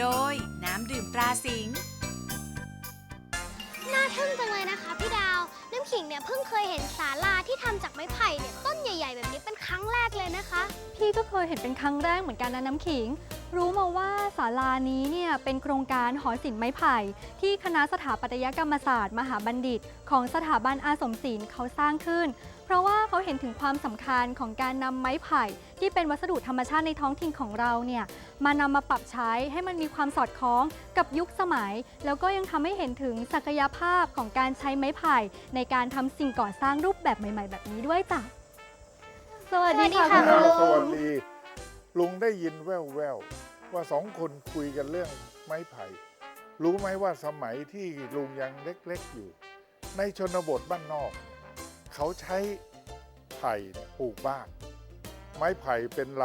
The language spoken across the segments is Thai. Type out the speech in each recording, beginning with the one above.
โดย น้ำดื่มตราสิงห์น่าทึ่งจังเลยนะคะพี่ดาว น้ำขิงเนี่ยเพิ่งเคยเห็นศาลาที่ทำจากไม้ไผ่เนี่ยต้นใหญ่ ๆ แบบนี้เป็นครั้งแรกเลยนะคะ พี่ก็เคยเห็นเป็นครั้งแรกเหมือนกันนะน้ำขิง รู้มาว่าศาลานี้เนี่ยเป็นโครงการหอศิลป์ไม้ไผ่ ที่คณะสถาปัตยกรรมศาสตร์ มหาบัณฑิต ของสถาบันอาสมศิลป์เขาสร้างขึ้น เพราะว่าเขาเห็นถึงความสำคัญของการนำไม้ไผ่ ที่เป็นวัสดุธรรมชาติในท้องถิ่นของเราเนี่ยมานำมาปรับใช้ให้มันมีความสอดคล้องกับยุคสมัย แล้วก็ยังทำให้เห็นถึงศักยภาพของการใช้ไม้ไผ่ ในการทำสิ่งก่อสร้างรูปแบบใหม่ ๆ แบบนี้ด้วยจ้ะสวัสดีค่ะสวัสดีค่ะคุณลุสวัสงดี ลุงได้ยินแว่วแววว่าสองคนคุยกันเรื่องไม้ไผ่ รู้ไหมว่าสมัยที่ลุงยังเล็กๆอยู่ ในชนบทบ้านนอก เขาใช้ไผ่เนี่ยปลูกบ้าน ไม้ไผ่เป็นล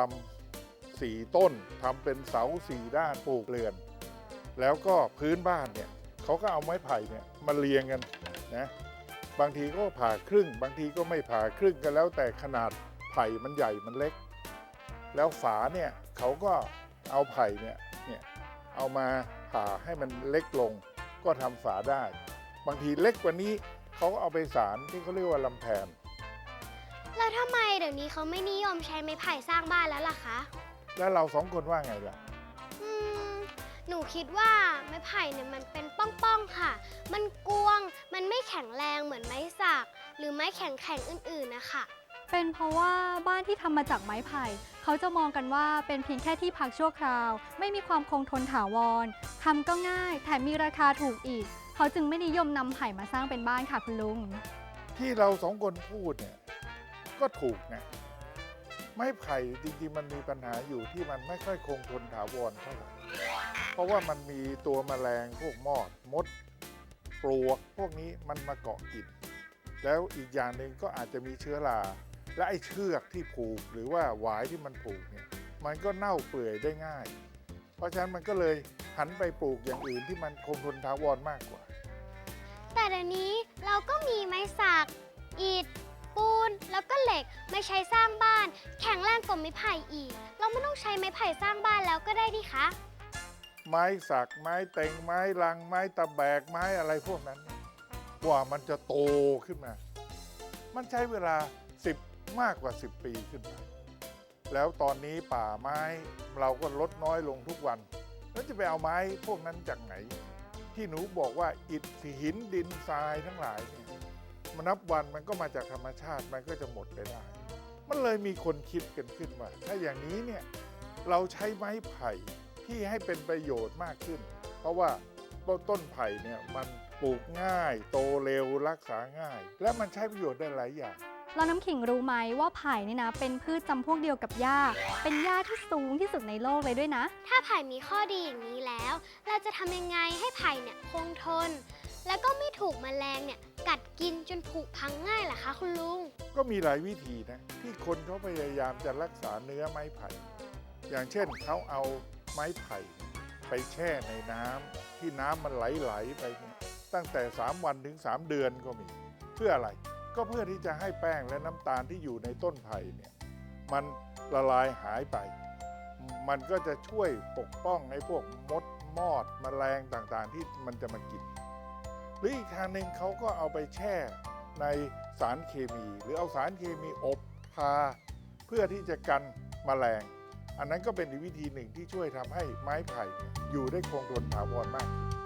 ำสี่ต้นทำเป็นเสาสี่ด้านปลูกเรือน แล้วก็พื้นบ้านเนี่ยเขาก็เอาไม้ไผ่เนี่ยมาเรียงกันนะบางทีก็ผ่าครึ่ง บางทีก็ไม่ผ่าครึ่งกันแล้วแต่ขนาดไผ่มันใหญ่มันเล็ก แล้วฝาเนี่ยเขาก็เอาไผ่เนี่ยเนี่ยเอามาผ่าให้มันเล็กลง ก็ทำฝาได้ บางทีเล็กกว่านี้เขาก็เอาไปสารที่เขาเรียกว่าลำแพนแล้วทำไมเดี๋ยวนี้เขาไม่นิยมใช้ไม้ไผ่สร้างบ้านแล้วล่ะคะ แล้วเราสองคนว่าไงล่ะ อืม หนูคิดว่าไม้ไผ่เนี่ยมันเป็นป้องๆค่ะ มันกวง มันไม่แข็งแรงเหมือนไม้สัก หรือไม้แข็งๆ อื่นๆนะคะ เป็นเพราะว่าบ้านที่ทำมาจากไม้ไผ่ เขาจะมองกันว่าเป็นเพียงแค่ที่พักชั่วคราว ไม่มีความคงทนถาวรทำก็ง่ายแถมมีราคาถูกอีก เขาจึงไม่นิยมนำไผ่มาสร้างเป็นบ้านค่ะคุณลุง ที่เราสองคนพูดเนี่ยก็ถูกนะไม้ไผ่จริงๆ มันมีปัญหาอยู่ที่มันไม่ค่อยคงทนถาวรเท่าไหร่เพราะว่ามันมีตัวแมลงพวกมอดมดปลวกพวกนี้มันมาเกาะกินแล้วอีกอย่างหนึ่งก็อาจจะมีเชื้อรา และไอ้เชือกที่ผูกหรือว่าหวายที่มันผูกเนี่ยมันก็เน่าเปื่อยได้ง่าย เพราะฉะนั้นมันก็เลยหันไปปลูกอย่างอื่นที่มันคงทนถาวรมากกว่า แต่เดี๋ยวนี้เราก็มีไม้สัก อิฐ ปูน แล้วก็เหล็กไม่ใช้สร้างบ้าน แข็งแรงกว่าไม้ไผ่อีก เราไม่ต้องใช้ไม้ไผ่สร้างบ้านแล้วก็ได้ดิคะ ไม้สัก ไม้เต็ง ไม้ลัง ไม้ตะแบก ไม้อะไรพวกนั้นเนี่ยกว่ามันจะโตขึ้นมา มันใช้เวลา10 มากกว่า 10 ปีขึ้นมาแล้วตอนนี้ป่าไม้เราก็ลดน้อยลงทุกวันแล้วจะไปเอาไม้พวกนั้นจากไหน ที่หนูบอกว่าอิฐหินดินทรายทั้งหลายเนี่ยมันนับวันมันก็มาจากธรรมชาติมันก็จะหมดไปได้ มันเลยมีคนคิดกันขึ้นว่าถ้าอย่างนี้เนี่ยเราใช้ไม้ไผ่ที่ให้เป็นประโยชน์มากขึ้น เพราะว่าต้นต้นไผ่เนี่ยมันปลูกง่าย โตเร็วรักษาง่าย และมันใช้ประโยชน์ได้หลายอย่าง เราน้ำขิงรู้ไหมว่าไผ่นี่นะเป็นพืชจำพวกเดียวกับหญ้า เป็นหญ้าที่สูงที่สุดในโลกเลยด้วยนะ ถ้าไผ่มีข้อดีอย่างนี้แล้ว เราจะทำยังไงให้ไผ่เนี่ยคงทน แล้วก็ไม่ถูกแมลงเนี่ยกัดกินจนผุพังง่ายล่ะคะคุณลุง ก็มีหลายวิธีนะ ที่คนเขาพยายามจะรักษาเนื้อไม้ไผ่ อย่างเช่นเขาเอาไม้ไผ่ ไปแช่ในน้ำที่น้ำมันไหลๆไปเนี่ยตั้งแต่ 3 วันถึง 3 เดือนก็มี เพื่ออะไร ก็เพื่อที่จะให้แป้งและน้ำตาลที่อยู่ในต้นไผ่เนี่ยมันละลายหายไป มันก็จะช่วยปกป้องไอ้พวกมดมอดแมลงต่างๆ ที่มันจะมากิน หรืออีกทางหนึ่งเขาก็เอาไปแช่ในสารเคมี หรือเอาสารเคมีอบทาเพื่อที่จะกันแมลง อันนั้นก็เป็นวิธีหนึ่งที่ช่วยทำให้ไม้ไผ่อยู่ได้คงทนถาวรมากขึ้น